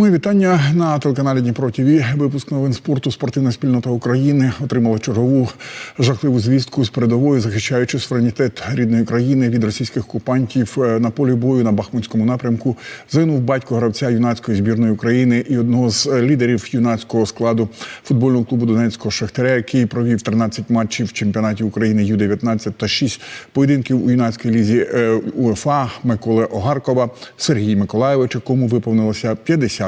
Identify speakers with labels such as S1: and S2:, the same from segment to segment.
S1: Мої вітання на телеканалі Дніпро ТВ. Випуск новин спорту Спортивна спільнота України отримала чергову жахливу звістку з передової, захищаючи суверенітет рідної країни від російських окупантів Е, на полі бою на Бахмутському напрямку. Загинув батько гравця юнацької збірної України і одного з лідерів юнацького складу футбольного клубу Донецького Шахтаря, який провів 13 матчів в чемпіонаті України Ю-19 та 6 поєдинків у юнацькій лізі е, УЄФА Миколи Огаркова Сергій Миколаєвич, якому виповнилося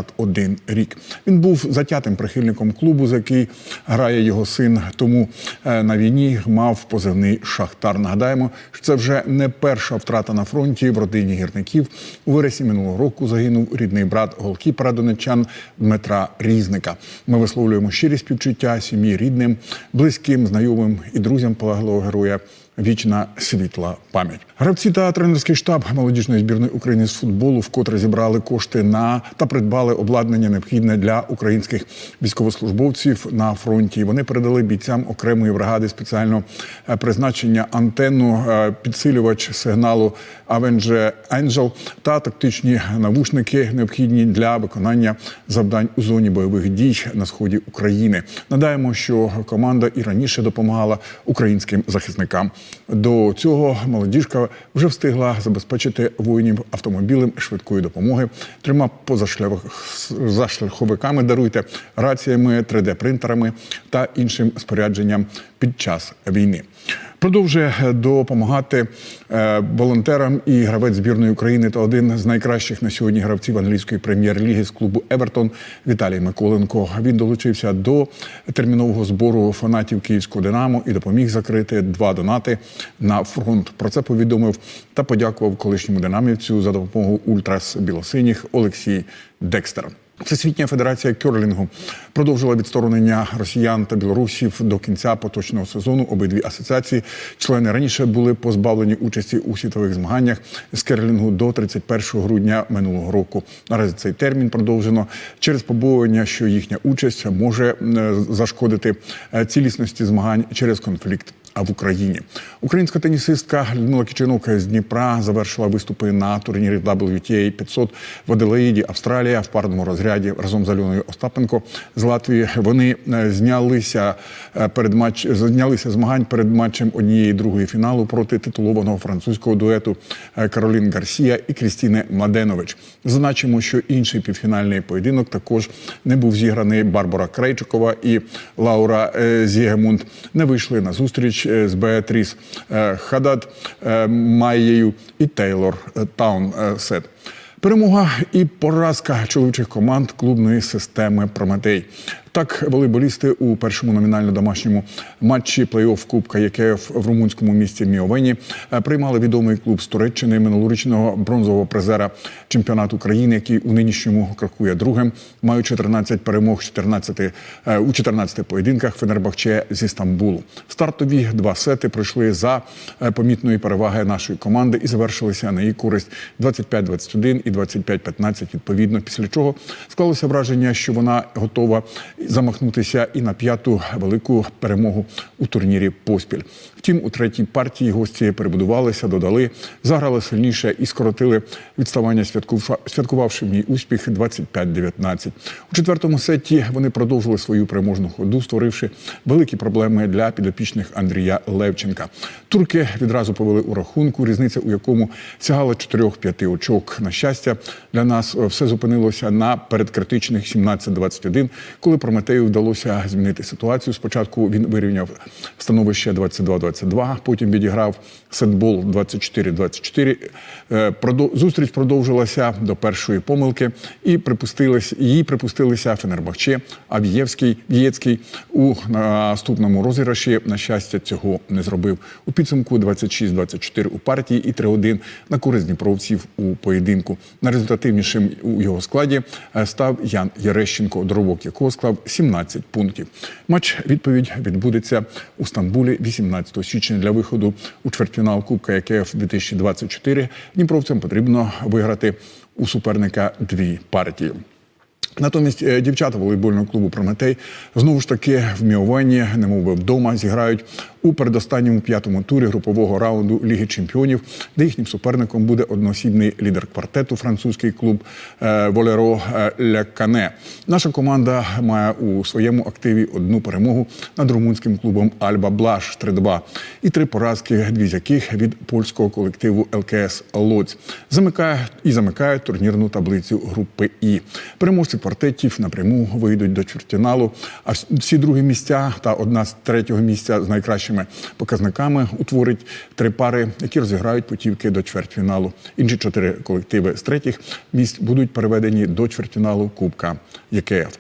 S1: 51 рік. Він був затятим прихильником клубу, за який грає його син. Тому е, на війні мав позивний Шахтар. Нагадаємо, що це вже не перша втрата на фронті в родині гірників. У вересні минулого року загинув рідний брат голкіпера донеччан Дмитра Різника. Ми висловлюємо щирі співчуття сім'ї рідним, близьким, знайомим і друзям полеглого героя. Вічна світла пам'ять. Гравці та тренерський штаб молодіжної збірної України з футболу вкотре зібрали кошти на та придбали обладнання необхідне для українських військовослужбовців на фронті. Вони передали бійцям окремої бригади спеціального е, призначення антенну, е, підсилювач сигналу Avenger Angel та тактичні навушники, необхідні для виконання завдань у зоні бойових дій на сході України. Надаємо, що команда і раніше допомагала українським захисникам. До цього молодіжка вже встигла забезпечити воїнів автомобілем швидкої допомоги, трьома позашляховиками даруйте раціями, 3D-принтерами та іншим спорядженням під час війни. Продовжує допомагати е, волонтерам і гравець збірної України та один з найкращих на сьогодні гравців англійської прем'єр-ліги з клубу Евертон Віталій Миколенко. Він долучився до термінового збору фанатів київського Динамо і допоміг закрити два донати на фронт. Про це повідомив та подякував колишньому динамівцю за допомогу ультрас білосиніх Олексій Декстер. Всесвітня федерація керлінгу продовжила відсторонення росіян та білорусів до кінця поточного сезону. Обидві асоціації члени раніше були позбавлені участі у світових змаганнях з керлінгу до 31 грудня минулого року. Наразі цей термін продовжено через побоювання, що їхня участь може е, зашкодити е, цілісності змагань через конфлікт. А в Україні українська тенісистка Людмила Кичинок з Дніпра завершила виступи на турнірі WTA 500 в Аделаїді, Австралія в парному розряді разом з Альоною Остапенко з Латвії. Вони е, знялися е, перед матч, знялися змагань перед матчем однієї другої фіналу проти титулованого французького дуету е, Каролін Гарсія і Крістіни Младенович. Зазначимо, що інший півфінальний поєдинок також не був зіграний. Барбара Крейчикова і Лаура Зігемунд не вийшли на зустріч з Беатріс е, Хадад е, Майєю і Тейлор е, Таунсет. Перемога і поразка чоловічих команд клубної системи Прометей. Так, волейболісти у першому номінально домашньому матчі плей-офф Кубка ЄКФ в румунському місті Міовені приймали відомий клуб з Туреччини минулорічного бронзового призера чемпіонату країни, який у нинішньому крокує другим, маючи 13 перемог 14, у 14 поєдинках Фенербахче зі Стамбулу. Стартові два сети пройшли за помітної переваги нашої команди і завершилися на її користь 25-21 і 25-15 відповідно. Після чого склалося враження, що вона готова замахнутися і на п'яту велику перемогу у турнірі поспіль. Втім, у третій партії гості перебудувалися, додали, заграли сильніше і скоротили відставання, святкувавши в ній успіх 25-19. У четвертому сеті вони продовжили свою переможну ходу, створивши великі проблеми для підопічних Андрія Левченка. Турки відразу повели у рахунку, різниця у якому сягала 4-5 очок. На щастя, для нас все зупинилося на передкритичних 17-21, коли Прометею вдалося змінити ситуацію. Спочатку він вирівняв становище 22-22, потім відіграв сетбол 24-24. Е, Зустріч продовжилася до першої помилки і припустились, її припустилися Фенербахче, а В'євський, В'єцький у наступному розіграші, на щастя, цього не зробив. У підсумку 26-24 у партії і 3-1 на користь дніпровців у поєдинку. Найрезультативнішим у його складі е, став Ян Ярещенко, доробок якого склав 17 пунктів. Матч відповідь відбудеться у Стамбулі 18 січня для виходу у чвертьфінал Кубка ЯКФ 2024. Дніпровцям потрібно виграти у суперника дві партії. Натомість е, дівчата волейбольного клубу Прометей знову ж таки в Міовані, немов би вдома, зіграють у передостанньому п'ятому турі групового раунду Ліги Чемпіонів, де їхнім суперником буде одноосібний лідер квартету французький клуб Волеро Ля Кане. Наша команда має у своєму активі одну перемогу над румунським клубом Альба Блаш 3-2 і три поразки, дві з яких від польського колективу ЛКС Лоць. Замикає і замикає турнірну таблицю групи І. Переможці квартетів напряму вийдуть до чвертьфіналу. А всі другі місця та одна з третього місця з найкращими показниками утворить три пари, які розіграють путівки до чвертьфіналу. Інші чотири колективи з третіх місць будуть переведені до чвертьфіналу Кубка ЄКФ.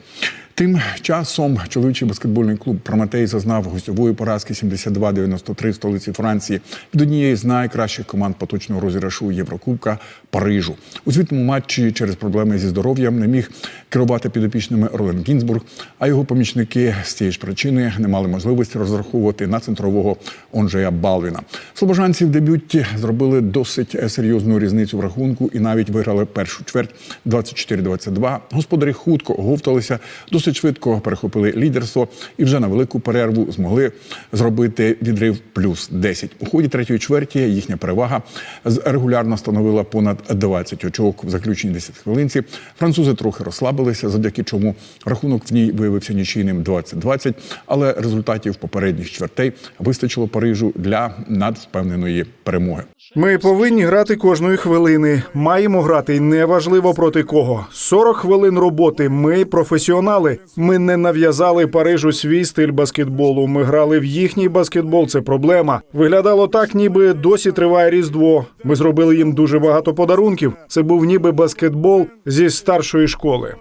S1: Тим часом чоловічий баскетбольний клуб Прометей зазнав гостьової поразки 72-93 в столиці Франції від однієї з найкращих команд поточного розіграшу Єврокубка Парижу. У звітному матчі через проблеми зі здоров'ям не міг керувати підопічними Ролен Гінзбург, а його помічники з цієї ж причини не мали можливості розраховувати на центрового Онжея Балвіна. Слобожанці в дебюті зробили досить серйозну різницю в рахунку і навіть виграли першу чверть 24-22. Господарі хутко оговталися, досить швидко перехопили лідерство і вже на велику перерву змогли зробити відрив плюс 10. У ході третьої чверті їхня перевага регулярно становила понад 20 очок в заключній 10 хвилинці. Французи трохи розслабилися, завдяки чому рахунок в ній виявився нічийним 20-20, але результатів попередніх чвертей вистачило Парижу для надвпевненої перемоги.
S2: Ми повинні грати кожної хвилини. Маємо грати неважливо проти кого. 40 хвилин роботи. Ми професіонали. Ми не нав'язали Парижу свій стиль баскетболу. Ми грали в їхній баскетбол. Це проблема. Виглядало так, ніби досі триває різдво. Ми зробили їм дуже багато подарунків. Це був ніби баскетбол зі старшої школи.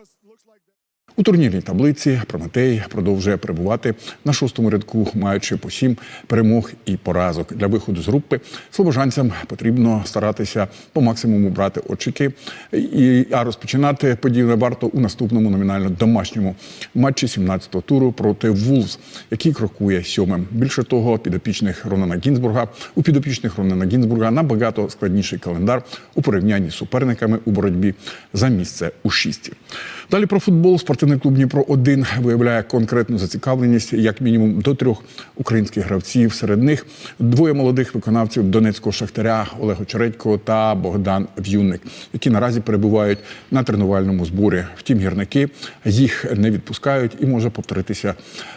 S1: У турнірній таблиці Прометей продовжує перебувати на шостому рядку, маючи по сім перемог і поразок. Для виходу з групи слобожанцям потрібно старатися по максимуму брати очики. І, а розпочинати подібне варто у наступному номінально домашньому матчі 17-го туру проти Вулс, який крокує сьомим. Більше того, підопічних Ронана Гінзбурга у підопічних Ронана Гінзбурга набагато складніший календар у порівнянні з суперниками у боротьбі за місце у шісті. Далі про футбол спортивний клуб Дніпро 1 виявляє конкретну зацікавленість як мінімум до трьох українських гравців. Серед них двоє молодих виконавців Донецького шахтаря Олег Очередько та Богдан В'юнник, які наразі перебувають на тренувальному зборі. Втім, гірники їх не відпускають і може повторитися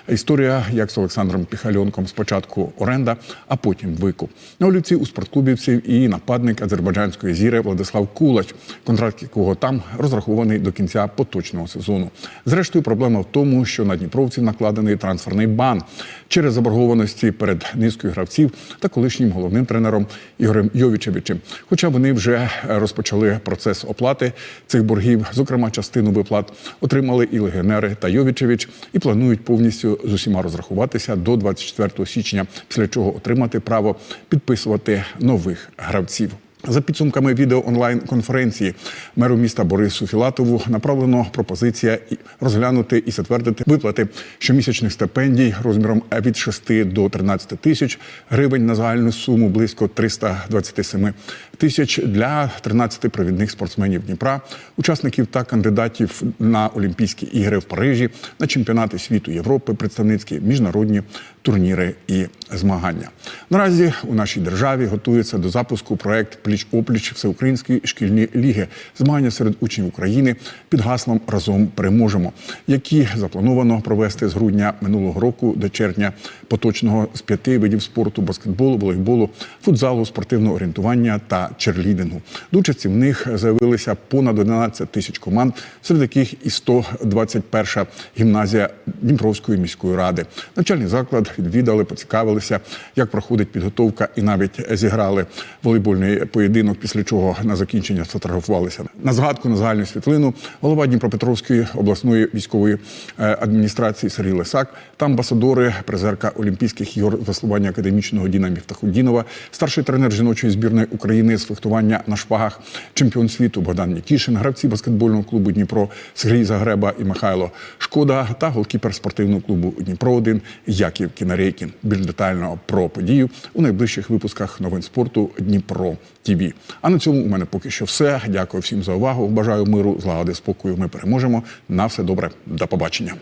S1: історія, як з Олександром Піхальонком. Спочатку оренда, а потім викуп. На олівці у спорtклубівців і нападник азербайджанської зіри Владислав Кулач, контракт якого там розрахований до кінця поточного сезону. Зрештою, проблема в тому, що на дніпровців накладений трансферний бан через заборгованості перед низкою гравців та колишнім головним тренером Ігорем Йовічевичем. Хоча вони вже розпочали процес оплати цих боргів, зокрема частину виплат отримали і легіонери та Йовічевич, і планують повністю з усіма розрахуватися до 24 січня, після чого отримати право підписувати нових гравців. За підсумками відео онлайн конференції меру міста Борису Філатову направлено пропозиція розглянути і затвердити виплати щомісячних стипендій розміром від 6 до 13 тисяч гривень на загальну суму близько 327 тисяч для 13 провідних спортсменів Дніпра, учасників та кандидатів на Олімпійські ігри в Парижі, на чемпіонати світу Європи, представницькі міжнародні турніри і змагання. Наразі у нашій державі готується до запуску проект Пліч опліч всеукраїнської шкільні ліги, змагання серед учнів України під гаслом Разом переможемо, які заплановано провести з грудня минулого року до червня поточного з п'яти видів спорту баскетболу, волейболу, футзалу, спортивного орієнтування та черлідингу. До участі в них заявилися понад 11 тисяч команд, серед яких і 121 гімназія Дніпровської міської ради. Навчальний заклад відвідали, поцікавилися, як проходить підготовка, і навіть зіграли волейбольний поєдинок, після чого на закінчення сфотографувалися. На згадку на загальну світлину голова Дніпропетровської обласної військової е, адміністрації Сергій Лисак та амбасадори, призерка Олімпійських ігор веслування академічного Діна Міфтахудінова, старший тренер жіночої збірної України з фехтування на шпагах, чемпіон світу Богдан Нікішин, гравці баскетбольного клубу Дніпро Сергій Загреба і Михайло Шкода та голкіпер спортивного клубу Дніпро 1 Яків Кінарейкін. Більш детально про подію у найближчих випусках новин спорту Дніпро ТІВІ. А на цьому у мене поки що все. Дякую всім за увагу. Бажаю миру, злагоди, спокою. Ми переможемо. На все добре. До побачення.